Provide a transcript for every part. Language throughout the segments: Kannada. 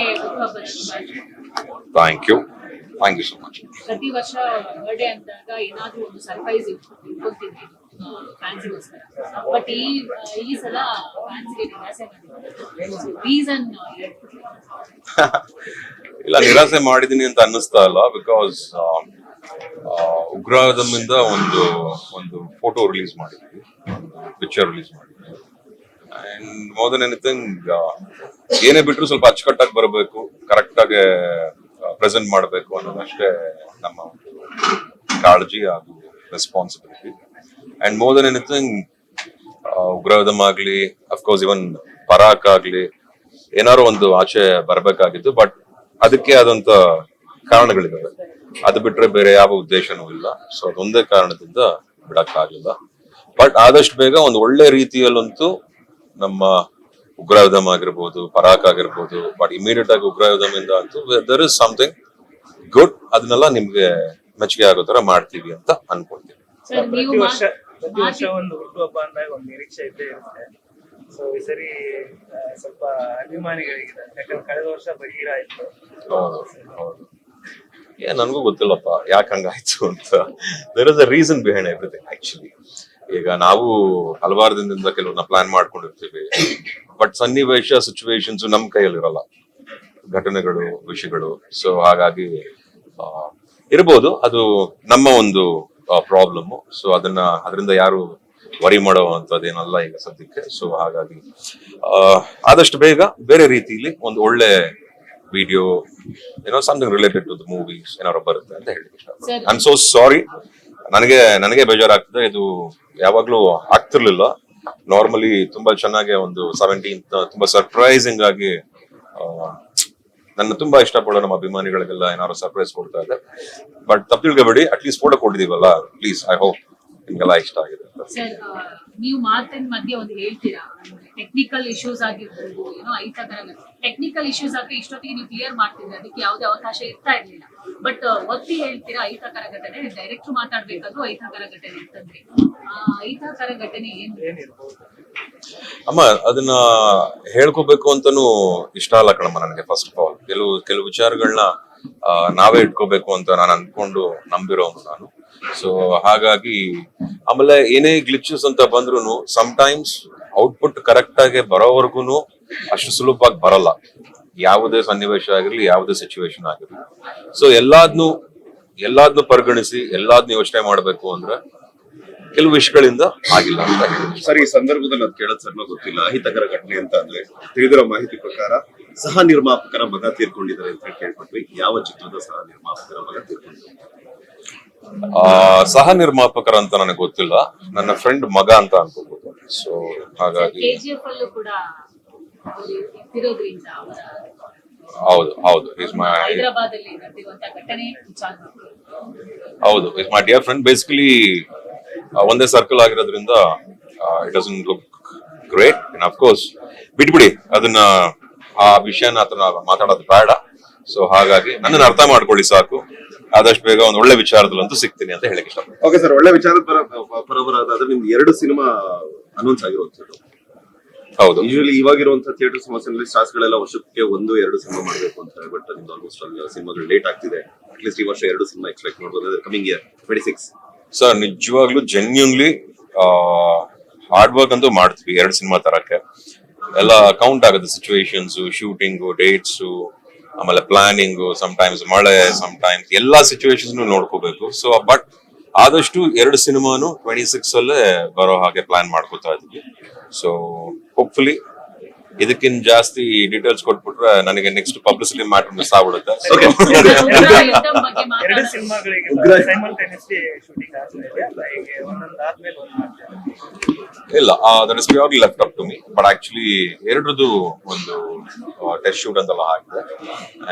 ನಿಮ್ಗೆ thank you thank you so much ಪ್ರತಿ ವರ್ಷ ಬರ್ಡೇ ಅಂದಾಗ ಏನಾದ್ರೂ ಒಂದು ಸರ್ಪ್ರೈಸ್ ಇಟ್ಕೊಳ್ತೀವಿ ಫ್ಯಾನ್ಸಿಗೋಸ್ಕರ ಬಟ್ ಈ ಈ ಸಲ ಫ್ಯಾನ್ಸ್ಗೆ ನಿರಾಸೆ ರೀಸನ್ ಇಲ್ಲ ನಿರಾಸೆ ಮಾಡಿದೀನಿ ಅಂತ ಅನ್ನಿಸ್ತಾ ಇಲ್ಲ. ಬಿಕಾಸ್ ಉಗ್ರದಮ್ಮಿಂದ ಒಂದು ಒಂದು ಫೋಟೋ ರಿಲೀಸ್ ಮಾಡಿದ್ವಿ. ಪಿಕ್ಚರ್ ರಿಲೀಸ್ ಮಾಡಿದ್ವಿ. ಅಂಡ್ ಮೋರ್ ದನ್ ಎನಿಥಿಂಗ್ ಏನೇ ಬಿಟ್ರು ಸ್ವಲ್ಪ ಅಚ್ಚುಕಟ್ಟಾಗಿ ಬರಬೇಕು ಕರೆಕ್ಟ್ ಆಗಿ ಪ್ರೆಸೆಂಟ್ ಮಾಡಬೇಕು ಅನ್ನೋದಷ್ಟೇ ನಮ್ಮ ಕಾಳಜಿ ಹಾಗೂ responsibility and more than anything ಉಗ್ರವಾದಮ್ ಆಗ್ಲಿ ಅಫ್ಕೋರ್ಸ್ ಇವನ್ ಪರಾಕ್ ಆಗ್ಲಿ ಏನಾರು ಒಂದು ಆಚೆ ಬರಬೇಕಾಗಿತ್ತು ಬಟ್ ಅದಕ್ಕೆ ಆದಂತ ಕಾರಣಗಳಿದಾವೆ ಅದು ಬಿಟ್ರೆ ಬೇರೆ ಯಾವ ಉದ್ದೇಶನೂ ಇಲ್ಲ. ಸೊ ಅದೊಂದೇ ಕಾರಣದಿಂದ ಬಿಡಕ್ಕಾಗಲಿಲ್ಲ ಬಟ್ ಆದಷ್ಟು ಬೇಗ ಒಂದು ಒಳ್ಳೆ ರೀತಿಯಲ್ಲಂತೂ ನಮ್ಮ ಉಗ್ರವಾದಮ್ ಆಗಿರ್ಬೋದು ಪರಾಕ್ ಆಗಿರ್ಬೋದು ಬಟ್ ಇಮಿಡಿಯೇಟ್ ಆಗಿ ಉಗ್ರವಾದಮ್ ಇಂದ ಅಂತೂ ದರ್ ಇಸ್ ಸಮಥಿಂಗ್ ಗುಡ್ ಅದನ್ನೆಲ್ಲ ನಿಮ್ಗೆ ಮೆಚ್ಚುಗೆ ಆಗೋ ತರ ಮಾಡ್ತೀವಿ ಅಂತ ಅನ್ಕೊಳ್ತೀವಿ ಸರ್ ನೀವು ಪ್ರತಿ ವರ್ಷ ಪ್ರತಿ ವರ್ಷ ಒಂದು ಹುಟ್ಟುಹಬ್ಬ ಅಂದಾಗ ಒಂದು ನಿರೀಕ್ಷೆ ಇದ್ದೇ ಇರುತ್ತೆ. ಸೊ ಈ ಸರಿ ಆ, ಸ್ವಲ್ಪ ಅಭಿಮಾನಿಗಳಿಗಿದೆ ಯಾಕಂದ್ರೆ ಕಳೆದ ವರ್ಷ ಬಗೀರ ಇತ್ತು ಹೌದು ಹೌದು. ಏ ನನಗೂ ಗೊತ್ತಿಲ್ಲಪ್ಪ ಯಾಕೆ ಹಂಗಾಯ್ತು ಅಂತ. There is a reason behind everything actually ಈಗ ನಾವು ಹಲವಾರು ದಿನದಿಂದ ಕೆಲವನ್ನ ಪ್ಲಾನ್ ಮಾಡ್ಕೊಂಡಿರ್ತೀವಿ. ಬಟ್ ಸನ್ನಿವೇಶ ಸಿಚುವೇಶನ್ಸ್ ನಮ್ ಕೈಯಲ್ಲಿರಲ್ಲ. ಘಟನೆಗಳು ವಿಷಯಗಳು. ಸೊ ಹಾಗಾಗಿ ಆ, ಇರ್ಬೋದು. ಅದು ನಮ್ಮ ಒಂದು ಪ್ರಾಬ್ಲಮ್ ಸೊ ಅದನ್ನ ಅದರಿಂದ ಯಾರು ವರಿ ಮಾಡೋ ಏನಲ್ಲ ಈಗ ಸದ್ಯಕ್ಕೆ. ಸೊ ಹಾಗಾಗಿ ಆದಷ್ಟು ಬೇಗ ಬೇರೆ ರೀತಿಯಲ್ಲಿ ಒಂದು ಒಳ್ಳೆ ವಿಡಿಯೋ ಏನೋ something related to the movies ಏನಾದ್ರು ಬರುತ್ತೆ ಅಂತ ಹೇಳಿ. ಐ ಐ ಸೋ ಸಾರಿ ನನಗೆ ನನಗೆ ಬೇಜಾರಾಗ್ತದೆ. ಇದು ಯಾವಾಗ್ಲೂ ಆಗ್ತಿರ್ಲಿಲ್ಲ. ನಾರ್ಮಲಿ ತುಂಬಾ ಚೆನ್ನಾಗಿ ಒಂದು ಸೆವೆಂಟೀನ್ತ್ ತುಂಬಾ ಸರ್ಪ್ರೈಸಿಂಗ್ ಆಗಿ ನನ್ನ ತುಂಬಾ ಇಷ್ಟಪಡೋ ನಮ್ಮ ಅಭಿಮಾನಿಗಳಿಗೆಲ್ಲ ಏನಾದ್ರು ಸರ್ಪ್ರೈಸ್ ಕೊಡ್ತಾ ಇದೆ ಬಟ್ ತಪ್ಪು ತಿಳ್ಕೊಬೇಡಿ ಅಟ್ಲೀಸ್ಟ್ ಫೋಟೋ ಕೊಟ್ಟಿದೀವಲ್ಲ ಪ್ಲೀಸ್ ಐ ಹೋಪ್ ನಿಮ್ಗೆಲ್ಲ ಇಷ್ಟ ಆಗಿದೆ ನೀವು ಮಾತಿನ ಮಧ್ಯೆ ಒಂದು ಹೇಳ್ತೀರಾ? ಟೆಕ್ನಿಕಲ್ ಇಶ್ಯೂಸ್ ಆಗಿರ್ಬೋದು ಏನೋ ಐತಕರ ಟೆಕ್ನಿಕಲ್ ಇಶ್ಯೂಸ್ ಆದ್ರೆ ಇಷ್ಟೊತ್ತಿಗೆ ನೀವು ಕ್ಲಿಯರ್ ಮಾಡ್ತಿದ್ರೆ ಅದಕ್ಕೆ ಯಾವುದೇ ಅವಕಾಶ ಇರ್ತಾ ಇರ್ಲಿಲ್ಲ. ಬಟ್ ಒತ್ತಿ ಹೇಳ್ತೀರಾ ಐತಕರ ಘಟನೆ? ಡೈರೆಕ್ಟ್ ಮಾತಾಡ್ಬೇಕಾದ್ರೂ ಐತಕರ ಘಟನೆ ಅಂತಂದ್ರೆ. ಐತಕರ ಘಟನೆ ಏನು? ಅಮ್ಮ, ಅದನ್ನ ಹೇಳ್ಕೋಬೇಕು ಅಂತಾನು ಇಷ್ಟ ಅಲ್ಲ ಕಣಮ್ಮ ನನಗೆ ಫಸ್ಟ್ ಆಫ್ ಆಲ್ ಕೆಲವು ಕೆಲವು ವಿಚಾರಗಳನ್ನ ನಾವೇ ಇಟ್ಕೋಬೇಕು ಅಂತ ನಾನು ಅನ್ಕೊಂಡು ನಂಬಿರೋನು ನಾನು. ಸೊ ಹಾಗಾಗಿ ಆಮೇಲೆ ಏನೇ ಗ್ಲಿಚಸ್ ಅಂತ ಬಂದ್ರು ಟೈಮ್ಸ್ ಔಟ್ಪುಟ್ ಕರೆಕ್ಟ್ ಆಗಿ ಬರೋವರೆಗೂ ಅಷ್ಟು ಸುಲಭವಾಗಿ ಬರಲ್ಲ. ಯಾವುದೇ ಸನ್ನಿವೇಶ ಆಗಿರ್ಲಿ, ಯಾವುದೇ ಸಿಚುವೇಶನ್ ಆಗಿರ್ಲಿ. ಸೊ ಎಲ್ಲಾದ್ನು ಎಲ್ಲಾದ್ನು ಪರಿಗಣಿಸಿ, ಎಲ್ಲಾದ್ನು ಯೋಚನೆ ಮಾಡ್ಬೇಕು ಅಂದ್ರೆ ಕೆಲವು ವಿಷಯಗಳಿಂದ ಆಗಿಲ್ಲ ಅಂತ ಸರಿ, ಈ ಸಂದರ್ಭದಲ್ಲಿ ಅದು ಕೇಳೋದ್ ಸರ್ ಗೊತ್ತಿಲ್ಲ. ಅಹಿತಕರ ಘಟನೆ ಅಂತ ಅಂದ್ರೆ ತಿಳಿದಿರೋ ಮಾಹಿತಿ ಪ್ರಕಾರ ಸಹ ನಿರ್ಮಾಪಕರ ಮಗ ತೀರ್ಕೊಂಡಿದ್ದಾರೆ ಅಂತ ಹೇಳಿ ಕೇಳ್ಪಟ್ವಿ ಯಾವ ಚಿತ್ರದ ಸಹ ನಿರ್ಮಾಪಕರ ಮಗ ತೀರ್ಕೊಂಡಿದ್ದಾರೆ? ಸಹ ನಿರ್ಮಾಪಕರ ಅಂತ ನನಗೆ ಗೊತ್ತಿಲ್ಲ. ನನ್ನ ಫ್ರೆಂಡ್ ಮಗ ಅಂತ ಅನ್ಕೋಬಹುದು ಸೊ ಹಾಗಾಗಿ ಹೌದು ಹೌದು. ಇಸ್ ಮೈ ಹೌದು. Is my dear friend basically ಒಂದೇ ಸರ್ಕಲ್ ಆಗಿರೋದ್ರಿಂದ it doesn't look great of course ಬಿಟ್ಬಿಡಿ. ಅದನ್ನ ಆ ವಿಷಯನ ಆತನ ಮಾತಾಡೋದು ಬೇಡ. ಸೊ ಹಾಗಾಗಿ ನನ್ನನ್ನು ಅರ್ಥ ಮಾಡ್ಕೊಳ್ಳಿ ಸಾಕು. ಆದಷ್ಟು ಬೇಗ ಒಂದು ಒಳ್ಳೆ ವಿಚಾರದಲ್ಲಂತೂ ಸಿಗ್ತೀನಿ ಅಂತ ಹೇಳಕ್ ಇಷ್ಟಪಡ್ತೀನಿ. ಓಕೆ ಸರ್ ಒಳ್ಳೆ ವಿಚಾರದ ಪರ ಪರ ಬರೋದಾದ್ರೆ ನಿಮ್ದು ಎರಡು ಸಿನಿಮಾ ಅನೌನ್ಸ್ ಆಗಿರುವಂತದ್ದು ಹೌದು. ಯೂಶಲಿ ಇವಾಗಿರುವಂತಹ ಥಿಯೇಟರ್ ಸಮಸ್ಯೆನಲ್ಲಿ ಸ್ಟಾರ್ಸ್ ಗಳೆಲ್ಲ ವರ್ಷಕ್ಕೆ ಒಂದು ಎರಡು ಸಿನಿಮಾ ಮಾಡಬೇಕು ಅಂತ ಬಟ್ ನಿಮ್ದು ಆಲ್ಮೋಸ್ಟ್ ಅಲ್ಲಿ ಸಿನಿಮಾಗಳು ಲೇಟ್ ಆಗ್ತಿದೆ. ಅಟ್ಲೀಸ್ಟ್ ಈ ವರ್ಷ ಎರಡು ಸಿನಿಮಾ ಎಕ್ಸ್ಪೆಕ್ಟ್ ಮಾಡ್ಬೋದು. Coming year twenty six sir ನಿಜವಾಗ್ಲೂ ಜೆನ್ಯೂನ್ಲಿ ಹಾರ್ಡ್ ವರ್ಕ್ ಅಂತೂ ಮಾಡ್ತೀವಿ ಎರಡು ಸಿನಿಮಾ ತರಕ್ಕೆ. ಎಲ್ಲ ಕೌಂಟ್ ಆಗುತ್ತೆ ಸಿಚುವೇಶನ್ಸ್ ಶೂಟಿಂಗು ಡೇಟ್ಸು ಆಮೇಲೆ ಪ್ಲಾನಿಂಗು ಟೈಮ್ಸ್ ಮಳೆ ಟೈಮ್ಸ್ ಎಲ್ಲಾ ಸಿಚುವೇಶನ್ ನೋಡ್ಕೋಬೇಕು. ಸೊ ಬಟ್ ಆದಷ್ಟು ಎರಡು ಸಿನಿಮಾನು ಟ್ವೆಂಟಿ ಸಿಕ್ಸ್ ಅಲ್ಲೇ ಬರೋ ಹಾಗೆ ಪ್ಲಾನ್ ಮಾಡ್ಕೋತಾ ಇದ್ವಿ ಸೊ ಹೋಪ್ಫುಲಿ ಇದಕ್ಕಿಂತ ಜಾಸ್ತಿ ಡೀಟೇಲ್ಸ್ ಕೊಟ್ಬಿಟ್ರೆ ನನಗೆ ನೆಕ್ಸ್ಟ್ ಪಬ್ಲಿಸಿಟಿ ಮ್ಯಾಟರ್ ಮಿಸ್ ಆಗ್ಬಿಡುತ್ತೆ. ಎರಡು ಸಿನಿಮಾಗಳಿಗೆ ಆಗ್ತಾ ಇದೆ. ಅಲ್ಲ ಹೀಗೆ ಒಂದೊಂದು ಇಲ್ಲ that is purely left up to me but actually ಎರಡರದು ಒಂದು ಟೆಸ್ಟ್ ಶೂಟ್ ಅಂತೆಲ್ಲ ಆಗಿದೆ.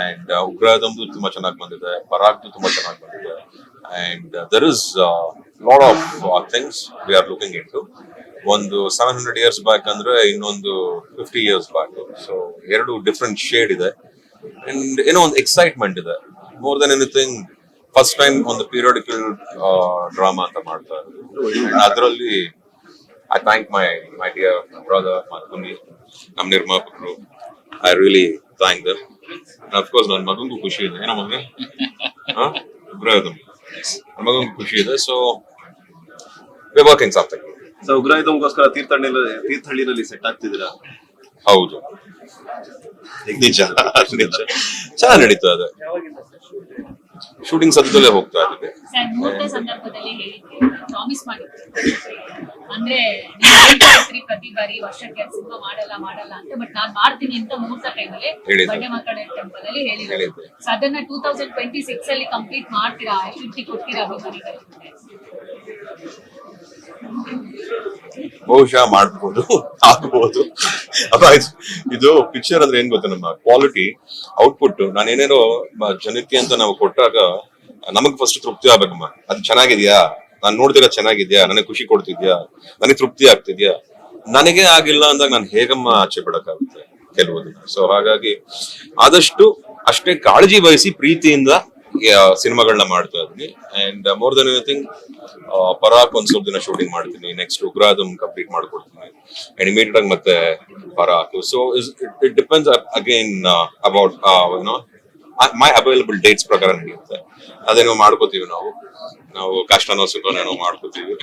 ಅಂಡ್ ಉಗ್ರಹದಂದು ತುಂಬಾ ಚೆನ್ನಾಗಿ ಬಂದಿದೆ ಪರಾಗ್ದು ತುಂಬಾ ಚೆನ್ನಾಗಿ ಬಂದಿದೆ. And there is lot of things we are looking in to ಒಂದು ಸೆವೆನ್ ಹಂಡ್ರೆಡ್ ಇಯರ್ಸ್ ಬ್ಯಾಕ್ ಅಂದ್ರೆ ಇನ್ನೊಂದು ಫಿಫ್ಟಿ ಇಯರ್ಸ್ ಬ್ಯಾಕ್ ಸೊ ಎರಡು ಡಿಫ್ರೆಂಟ್ ಶೇಡ್ ಇದೆ. ಅಂಡ್ ಏನೋ ಒಂದು ಎಕ್ಸೈಟ್ಮೆಂಟ್ ಇದೆ. More than anything first time ಒಂದು ಪೀರಿಯಡಿಕಲ್ ಡ್ರಾಮಾ ಅಂತ ಮಾಡ್ತಾ ಇರೋದು ಅದರಲ್ಲಿ I thank my my dear brother ಮತ್ತೊಮ್ಮೆ ನಮ್ಮ ನಿರ್ಮಾಪಕರು I really thank them of course ನನ್ನ ಮಗಂಗೂ ಖುಷಿ ಇದೆ. ಏನೋ ಮಗ ನನ್ನ ಮಗಂಗೂ ಖುಷಿ ಇದೆ. So we working something so ಉಗ್ರಾಯುಧಂಗೋಸ್ಕರ Thirthahalli ತೀರ್ಥಹಳ್ಳಿನಲ್ಲಿ ಸೆಟ್ ಆಗ್ತಿದ್ದೀರಾ? ಹೌದು. ನಿಜ. ನಿಜ. ಚೆನ್ನಾಗಿ ನಡೀತು ಅದು. ಶೂಟಿಂಗ್ ಸದ್ಯದಲ್ಲೇ ಹೋಗ್ತಾ ಇದ್ದೀವಿ. ಸರ್ ಮೂರನೇ ಸಂದರ್ಭದಲ್ಲಿ ಹೇಳಿದ್ರಿ ಪ್ರಾಮಿಸ್ ಮಾಡಿದ್ರಿ. ಅಂದ್ರೆ ನೀವು ಪ್ರತಿ ಬಾರಿ ವರ್ಷಕ್ಕೆ ಸಿನಿಮಾ ಮಾಡಲ್ಲ ಮಾಡಲ್ಲ ಅಂತ ಬಟ್ ನಾನ್ ಮಾಡ್ತೀನಿ ಅಂತ ಮುಹೂರ್ತ ಟೈಮಲ್ಲಿ ಹೇಳಿದ್ದೆ. ಬಂಡೆ ಮಕ್ಕಳ ಟೆಂಪಲ್ ಅಲ್ಲಿ ಹೇಳಿದ್ರು. ಹೇಳಿದ್ದೆ. ಸೊ ಅದನ್ನ ಟೂ ತೌಸಂಡ್ ಟ್ವೆಂಟಿ ಸಿಕ್ಸ್ ಅಲ್ಲಿ ಕಂಪ್ಲೀಟ್ ಮಾಡ್ತೀರಾ? ಕೊಡ್ತೀರಾ ಅಭಿಮಾನಿಗಳಿಗೆ ಬಹುಶಃ ಮಾಡಬಹುದು ಆಗ್ಬೋದು. ಅಪ್ಪ, ಇದು- ಪಿಕ್ಚರ್ ಅಂದ್ರೆ ಏನ್ ಗೊತ್ತಾ ನಮ್ಮ ಕ್ವಾಲಿಟಿ ಔಟ್ಪುಟ್ ನಾನೇನೇನೋ ಜನಕ್ಕೆ ಅಂತ ನಾವು ಕೊಟ್ಟಾಗ, ನಮಗ್ ಫಸ್ಟ್ ತೃಪ್ತಿ ಆಗ್ಬೇಕಮ್ಮ. ಅದು ಚೆನ್ನಾಗಿದ್ಯಾ? ನಾನ್ ನೋಡ್ದಿರ ಚೆನ್ನಾಗಿದ್ಯಾ? ನನಗೆ ಖುಷಿ ಕೊಡ್ತಿದ್ಯಾ? ನನಗೆ ತೃಪ್ತಿ ಆಗ್ತಿದ್ಯಾ? ನನಗೆ ಆಗಿಲ್ಲ ಅಂದಾಗ ನಾನು ಹೇಗಮ್ಮ ಆಚೆ ಬಿಡಕ್ಕಾಗುತ್ತೆ ಕೆಲವು ಸೊ ಹಾಗಾಗಿ ಆದಷ್ಟು ಅಷ್ಟೇ ಕಾಳಜಿ ವಹಿಸಿ ಪ್ರೀತಿಯಿಂದ ಸಿನಿಮಾಗಳನ್ನ ಮಾಡ್ತಾ ಇದ್ದೀನಿ. And more than anything Parak ಒಂದ್ ಸ್ವಲ್ಪ ದಿನ ಶೂಟಿಂಗ್ ಮಾಡ್ತೀನಿ. ನೆಕ್ಸ್ಟ್ ಉಗ್ರಾದಮ್ ಕಂಪ್ಲೀಟ್ ಮಾಡ್ಕೊಡ್ತೀನಿ. ಅಂಡ್ ಇಮಿಡಿಯೇಟ್ ಆಗಿ ಮತ್ತೆ Parak so it depends again about my available dates ಪ್ರಕಾರ ನಡೆಯುತ್ತೆ. ಅದೇನೋ ಮಾಡ್ಕೋತೀವಿ ನಾವು. ನಾವು ಕಷ್ಟನೋ ಸುಖನೋ ಮಾಡ್ಕೋತೀವಿ.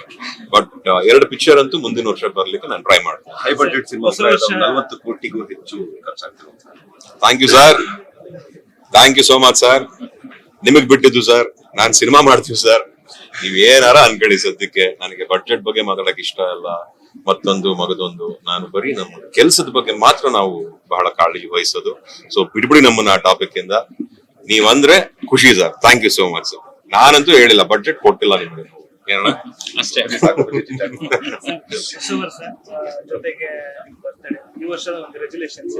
ಬಟ್ ಎರಡು ಪಿಕ್ಚರ್ ಅಂತೂ ಮುಂದಿನ ವರ್ಷ ಬರ್ಲಿಕ್ಕೆ ನಾನು ಟ್ರೈ ಮಾಡ್ತೀನಿ. ಹೈ ಬಜೆಟ್ ಸಿನಿಮಾ ಕೋಟಿಗೂ ಹೆಚ್ಚು ಖರ್ಚಾಗ್ತಿದೆ thank you sir thank you so much sir ನಿಮಗ್ ಬಿಟ್ಟಿದ್ದು ಸರ್. ನಾನ್ ಸಿನಿಮಾ ಮಾಡ್ತೀವಿ ಸರ್. ನೀವ್ ಏನಾರ ಅನ್ಕೊಳ್ಳಿ ಸದ್ಯಕ್ಕೆ. ನನಗೆ ಬಡ್ಜೆಟ್ ಬಗ್ಗೆ ಮಾತಾಡಕ್ ಇಷ್ಟ ಇಲ್ಲ ಮತ್ತೊಂದು, ಮಗದೊಂದು. ನಾನು ಬರೀ ನಮ್ಮ ಕೆಲಸದ ಬಗ್ಗೆ ಮಾತ್ರ ನಾವು ಬಹಳ ಕಾಳಜಿ ವಹಿಸೋದು. ಸೊ ಬಿಡ್ಬಿಡಿ ನಮ್ಮನ್ನ ಆ ಟಾಪಿಕ್ ಇಂದ. ನೀವಂದ್ರೆ ಖುಷಿ sir. Thank you so much sir ನಾನಂತೂ ಹೇಳಿಲ್ಲ ಬಡ್ಜೆಟ್ ಕೊಟ್ಟಿಲ್ಲ ನಿಮ್ಗೆ. ಏನಣ್ಣ ಅಷ್ಟೇ. ಹೊಸ ವರ್ಷ ಜೊತೆಗೆ ಬರ್ತಡೆ. ಈ ವರ್ಷದ ಒಂದು ರೆಜುಲೇಷನ್ಸ್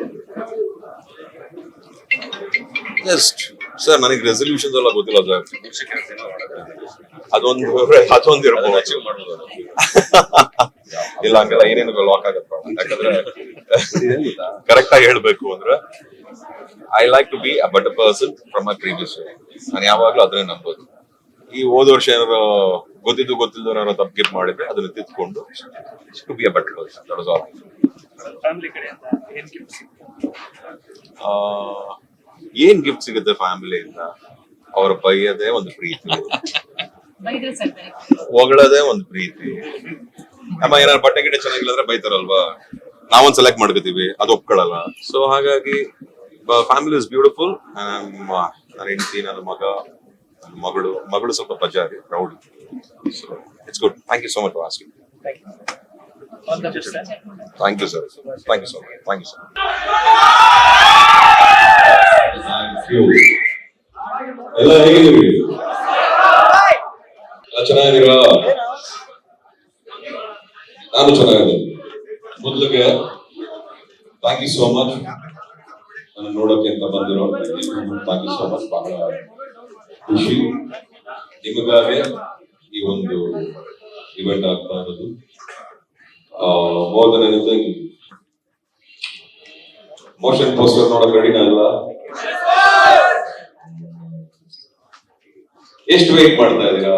ಜಸ್ಟ್ ಸರ್ ನನಗೆ ರೆಸಲ್ಯೂಷನ್ಸ್ ಎಲ್ಲ ಗೊತ್ತಿಲ್ಲ ಸರ್ ಅದೊಂದು ಅದೊಂದು ಇರ್ಬೋದು. ಇಲ್ಲ ಹಂಗೆಲ್ಲ ಏನೇನು ಲಾಕ್ ಆಗತ್ತ. ಯಾಕಂದ್ರೆ ಕರೆಕ್ಟ್ ಆಗಿ ಹೇಳ್ಬೇಕು ಅಂದ್ರೆ I like to be a better person from my previous ನಾನು ಯಾವಾಗ್ಲೂ ಅದನ್ನೇ ನಂಬೋದು. ಈ ಹೋದ ವರ್ಷ ಏನಾರು ಗೊತ್ತಿದ್ದು ಗೊತ್ತಿಲ್ಲ ಏನಾರು ತಪ್ಪು ಗಿಫ್ಟ್ ಮಾಡಿದ್ರೆ ಅದನ್ನ ತಿದ್ಕೊಂಡು to be a better person that was all ಏನ್ ಗಿಫ್ಟ್ ಆ, ಏನ್ ಗಿಫ್ಟ್ ಸಿಗುತ್ತೆ ಫ್ಯಾಮಿಲಿಯಿಂದ ಅವ್ರ ಬೈಯದೇ ಒಂದು ಪ್ರೀತಿ. ಹೊಗಳದೇ ಒಂದು ಪ್ರೀತಿ. ಅಮ್ಮ ಏನಾದ್ರು ಬಟ್ಟೆ ಗಿಟ್ಟೆ ಚೆನ್ನಾಗಿಲ್ಲ ಅಂದ್ರೆ ಬೈತಾರಲ್ವಾ? ನಾವೊಂದ್ ಸೆಲೆಕ್ಟ್ ಮಾಡ್ಕೋತೀವಿ ಅದು ಒಪ್ಕೊಳ್ಳಲ್ಲ ಸೊ ಹಾಗಾಗಿ ಫ್ಯಾಮಿಲಿ ಇಸ್ ಬ್ಯೂಟಿಫುಲ್ ನನ್ನ ಹೆಂಡತಿ ನನ್ನ ಮಗ ನನ್ನ ಮಗಳು ಮಗಳು ಸ್ವಲ್ಪ ಪಜಾರಿ proud so it's good thank you so much for asking thank you all the best sir thank you sir thank you so much thank you sir ಎಲ್ಲ ಹೇಗಿದ್ದೀವಿ ಎಲ್ಲ ಚೆನ್ನಾಗಿದ್ದೀರಾ ನಾನು ಚೆನ್ನಾಗಿದ್ದೀನಿ ಮೊದಲಿಗೆ ಥ್ಯಾಂಕ್ ಯು ಸೋ ಮಚ್ ನನ್ನ ನೋಡೋಕೆ ಅಂತ ಬಂದಿರೋ ಥ್ಯಾಂಕ್ ಯು ಸೋ ಮಚ್ ಬಹಳ ಖುಷಿ ನಿಮಗಾಗಿ ಈ ಒಂದು ಇವೆಂಟ್ ಆಗ್ತಾ ಇರೋದು more than anything motion poster ನೋಡಕ್ ರೆಡಿನ ಅಲ್ಲ ಎಷ್ಟು ವೇಟ್ ಮಾಡ್ತಾ ಇದೀರಾ?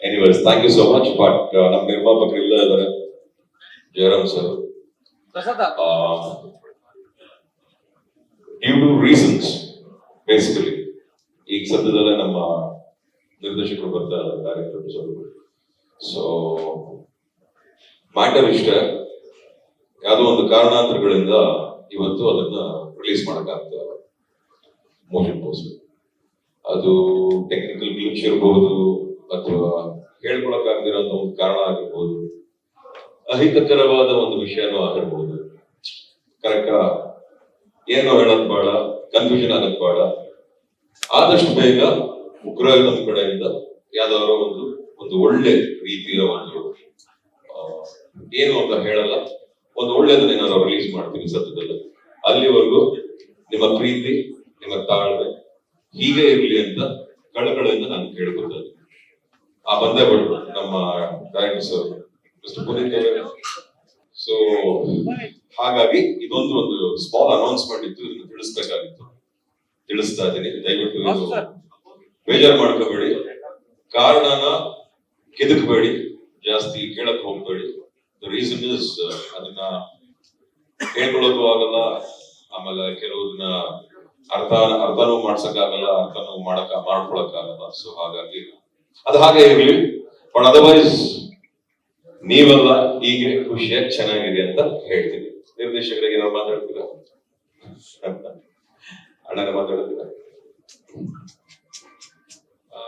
Anyways thank you so much but ನಮ್ಮ ನಿರ್ಮಾಪಕರು ಇಲ್ಲ ಇದ್ದಾರೆ Jayaram sir. Due to reasons basically ಈಗ ಸದ್ಯದಲ್ಲೇ ನಮ್ಮ ನಿರ್ದೇಶಕರು ಬರ್ತಾ ಅವರು. ಸೊ ಮ್ಯಾಟರ್ ಇಷ್ಟ, ಯಾವುದೋ ಒಂದು ಕಾರಣಾಂತರಗಳಿಂದ ಇವತ್ತು ಅದನ್ನ ರಿಲೀಸ್ ಮಾಡಕ್ಕಾಗ್ತಾ ಮೋಷನ್ ಪೋಸ್ಟ್ ಅದು ಟೆಕ್ನಿಕಲ್ ಗ್ಲಿಚ್ ಇರಬಹುದು ಅಥವಾ ಹೇಳ್ಕೊಳಕಾಗದಿರೋ ಒಂದು ಕಾರಣ ಆಗಿರ್ಬೋದು, ಅಹಿತಕರವಾದ ಒಂದು ವಿಷಯನೂ ಆಗಿರ್ಬೋದು. ಕರೆಕ್ಟ್ ಏನು ಹೇಳೋದ್ ಬೇಡ. ಕನ್ಫ್ಯೂಷನ್ ಆಗೋದ್ ಬೇಡ. ಆದಷ್ಟು ಬೇಗ ಉಗ್ರ ನಮ್ಮ ಕಡೆಯಿಂದ ಯಾವ್ದಾದ್ರು ಒಂದು ಒಂದು ಒಳ್ಳೆ ರೀತಿಯ ಒಂದು ಏನು ಅಂತ ಹೇಳಲ್ಲ. ಒಂದು ಒಳ್ಳೆದನ್ನ ಏನಾದ್ರು ರಿಲೀಸ್ ಮಾಡ್ತೀನಿ ಸದ್ಯದಲ್ಲಿ. ಅಲ್ಲಿವರೆಗೂ ನಿಮ್ಮ ಪ್ರೀತಿ, ನಿಮ್ಮ ತಾಳ್ಮೆ ಹೀಗೆ ಇರಲಿ ಅಂತ ಕಳಕಳಿಯಿಂದ ನಾನು ಕೇಳ್ಕೊಳ್ತೇನೆ ಆ ಬಂದೇ ನಮ್ಮ director sir mister Puneeth so ಹಾಗಾಗಿ ಇದೊಂದು ಒಂದು ಸ್ಮಾಲ್ ಅನೌನ್ಸ್ಮೆಂಟ್ ಇತ್ತು ಇದನ್ನು ತಿಳಿಸ್ಬೇಕಾಗಿತ್ತು. ತಿಳಿಸ್ತಾ ಇದ್ದೀನಿ. ದಯವಿಟ್ಟು ಬೇಜಾರ್ ಮಾಡ್ಕೋಬೇಡಿ. ಕಾರಣನ ಕೆದಕಬೇಡಿ. ಜಾಸ್ತಿ ಕೇಳಕ್ ಹೋಗ್ಬೇಡಿ. ದ ರೀಸನ್ ಇಸ್ ಅದನ್ನ ಹೇಳ್ಕೊಳ್ಳೋದು ಆಗಲ್ಲ. ಆಮೇಲೆ ಕೆಲವುದನ್ನ ಅರ್ಥ ಅರ್ಥನೂ ಮಾಡ್ಸಕ್ಕಾಗಲ್ಲ ಅರ್ಥನೂ ಮಾಡಕ್ ಮಾಡ್ಕೊಳಕ್ಕಾಗಲ್ಲ. ಸೊ ಹಾಗಾಗಿ ಅದು ಹಾಗೆ ಇರ್ಲಿ. ಬಟ್ ಅದರ್ವೈಸ್ ನೀವೆಲ್ಲ ಹೀಗೆ ಖುಷಿಯಾಗಿ ಚೆನ್ನಾಗಿದೆ ಅಂತ ಹೇಳ್ತೀನಿ. ನಿರ್ದೇಶಕರಿಗೆ ನಾವು ಮಾತಾಡ್ತೀರ? ಅಣ್ಣನ ಮಾತಾಡ್ತೀರ?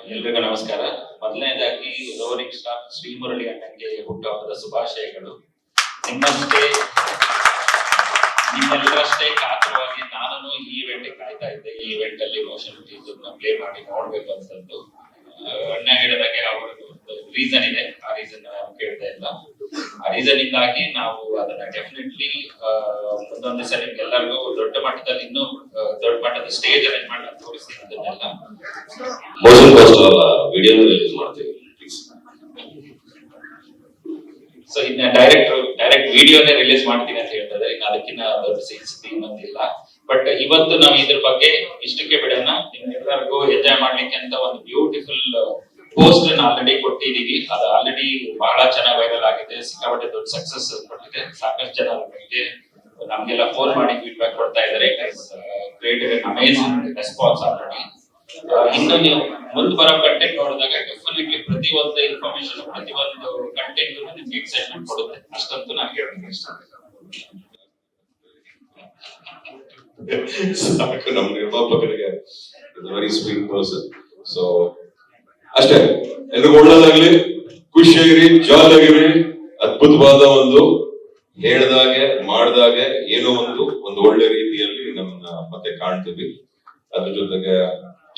ಎಲ್ರಿಗೂ ನಮಸ್ಕಾರ. ಮೊದಲನೇದಾಗಿ ರೋರಿಂಗ್ ಸ್ಟಾರ್ ಶ್ರೀಮುರಳಿ ಅಣ್ಣಂಗೆ ಹುಟ್ಟುಹಬ್ಬದ ಶುಭಾಶಯಗಳು. ನಿಮ್ಮಷ್ಟೇ ನಿಮ್ಮೆಲ್ಲರಷ್ಟೇ ಕಾತರವಾಗಿ ನಾನು ಈ ಇವೆಂಟ್ ಕಾಯ್ತಾ ಇದ್ದೆ. ಈ ಇವೆಂಟ್ ಅಲ್ಲಿ ಮೋಷನ್ ಪ್ಲೇ ಮಾಡಿ ನೋಡ್ಬೇಕು ಅಂತಂದು ಆ, ಅಣ್ಣ ಹೇಳಿದಾಗೆ ಒಂದು ರೀಸನ್ ಇದೆ ಆ ರೀಸನ್ ಕೇಳ್ತಾ ಇಲ್ಲ. ಆ ರೀಸನ್ ಇಂದಾಗಿ ನಾವು ಅದನ್ನ ಡೆಫಿನೆಟ್ಲಿ ಒಂದೊಂದು ಸಲ ಎಲ್ಲರಿಗೂ ದೊಡ್ಡ ಮಟ್ಟದಲ್ಲಿ ಇನ್ನೂ ದೊಡ್ಡ ಮಟ್ಟದ ಸ್ಟೇಜ್ ಅರೇಂಜ್ಮೆಂಟ್ ಅಂತ ತೋರಿಸ್ತೀನಿ ಅದನ್ನೆಲ್ಲ. ಮೋಷನ್ ಪೋಸ್ಟರ್ ಅಲ್ಲ ವಿಡಿಯೋ ರಿಲೀಸ್ ಮಾಡ್ತೀವಿ. ಸೊ ಇನ್ನ ಡೈರೆಕ್ಟ್ ಡೈರೆಕ್ಟ್ ವಿಡಿಯೋನೇ ರಿಲೀಸ್ ಮಾಡ್ತೀನಿ ಅಂತ ಹೇಳ್ತಾರೆ. ಇನ್ನು ಅದಕ್ಕಿಂತ ದೊಡ್ಡ ಸೀನ್ಸ್ ಇನ್ನೊಂದಿಲ್ಲ ಬಟ್ ಇವತ್ತು ನಾವು ಇದ್ರ ಬಗ್ಗೆ ಇಷ್ಟಕ್ಕೆ ಬಿಡೋಣ. ನಿಮ್ಗೆಲ್ಲರಿಗೂ ಎಂಜಾಯ್ ಮಾಡ್ಲಿಕ್ಕೆ ಅಂತ ಒಂದು ಬ್ಯೂಟಿಫುಲ್ ಪೋಸ್ಟ್ ಆಲ್ರೆಡಿ ಕೊಟ್ಟಿದೀವಿ ಅದು ಆಲ್ರೆಡಿ ಬಹಳ ಚೆನ್ನಾಗಿ ವೈರಲ್ ಆಗಿದೆ. ಸಿಕ್ಕಾಪಟ್ಟೆ ದೊಡ್ಡ ಸಕ್ಸಸ್ ಕೊಟ್ಟಿದೆ. ಸಾಕಷ್ಟು ಜನ ಅದ್ರ ನಮ್ಗೆಲ್ಲ ಫೋನ್ ಮಾಡಿ ಫೀಡ್ಬ್ಯಾಕ್ ಕೊಡ್ತಾ ಇದ್ದಾರೆ. ಕ್ರಿಯೇಟೆಡ್ ಅಮೇಝಿಂಗ್ ರೆಸ್ಪಾನ್ಸ್ ಆಲ್ರೆಡಿ ಇನ್ನು ಮುಂದೆ ಬರೋ ಕಂಟೆಂಟ್ ನೋಡಿದಾಗ ಡೆಫಿನೆಟ್ಲಿ ಪ್ರತಿ ಒಂದು ಇನ್ಫಾರ್ಮೇಶನ್ ಪ್ರತಿ ಒಂದು ಕಂಟೆಂಟ್ ನಿಮ್ಗೆ ಎಕ್ಸೈಟ್ಮೆಂಟ್ ಕೊಡುತ್ತೆ. ಅಷ್ಟಂತೂ ನಾನು ಹೇಳೋದಕ್ಕೆ ಇಷ್ಟ ಸಾಕು ನಮ್ಮ ನಿರ್ಮಾಪಕರಿಗೆ ವೆರಿ ಸ್ವೀಟ್ ಪರ್ಸನ್ ಸೊ ಅಷ್ಟೇ, ಎಲ್ರಿಗೂ ಒಳ್ಳೇದಾಗ್ಲಿ, ಖುಷಿಯಾಗಿರಿ ಜಾಲಾಗಿರಿ ಅದ್ಭುತವಾದ ಒಂದು ಹೇಳ್ದಾಗೆ, ಮಾಡ್ದಾಗೆ ಏನೋ ಒಂದು ಒಂದು ಒಳ್ಳೆ ರೀತಿಯಲ್ಲಿ ನಮ್ಮನ್ನ ಮತ್ತೆ ಕಾಣ್ತೀವಿ. ಅದ್ರ ಜೊತೆಗೆ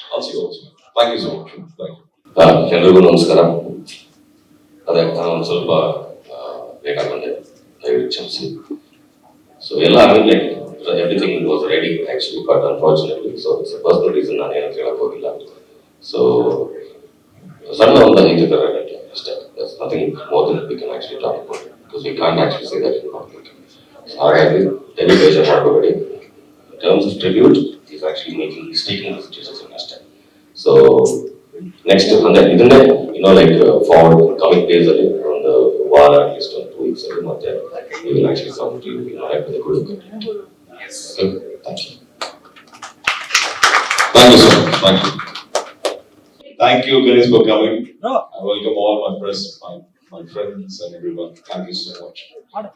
ಥ್ಯಾಂಕ್ ಯು ಸೊ ಮಚ್ ಎಲ್ರಿಗೂ ನಮಸ್ಕಾರ. ಅದೇ, ನಾನು ಸ್ವಲ್ಪ ಬೇಕಾಗಿ ಬಂದೆ ದಯವಿಟ್ಟು ಕ್ಷಮಿಸಿ. ಸೊ ಎಲ್ಲ ಆಮೇಲೆ everything was ready actually but unfortunately so personal reason ನಾನು ಏನಂತ ಹೇಳಕ್ ಹೋಗಿಲ್ಲ. ಸೊ ಸಣ್ಣ ಒಂದು ಐದು ಥರ ಅಷ್ಟೇ nothing more than we can actually talk about because we can't actually say that in public ಹಾಗಾಗಿ ಹೆವಿ ಬೇಜಾರ್ ಮಾಡ್ಕೋಬೇಡಿ terms of tribute is actually making is taking this decision ಅಷ್ಟೇ ಸೊ ನೆಕ್ಸ್ಟ್ ಅಂದ್ರೆ ಇದನ್ನೇ ಇನ್ನೂ ಲೈಕ್ ಫಾರ್ವರ್ಡ್ ಕಮಿಂಗ್ ಡೇಸ್ ಅಲ್ಲಿ ಒಂದು ವಾರ ಅಟ್ಲೀಸ್ಟ್ ಒಂದು ಟೂ ವೀಕ್ಸ್ ಅಲ್ಲಿ ಮತ್ತೆ we will actually come to you, you know, like with a good content. Okay, thank you. Thank you so much. Thank you. Thank you guys for coming. I welcome all my press, my, my friends and everyone. Thank you so much.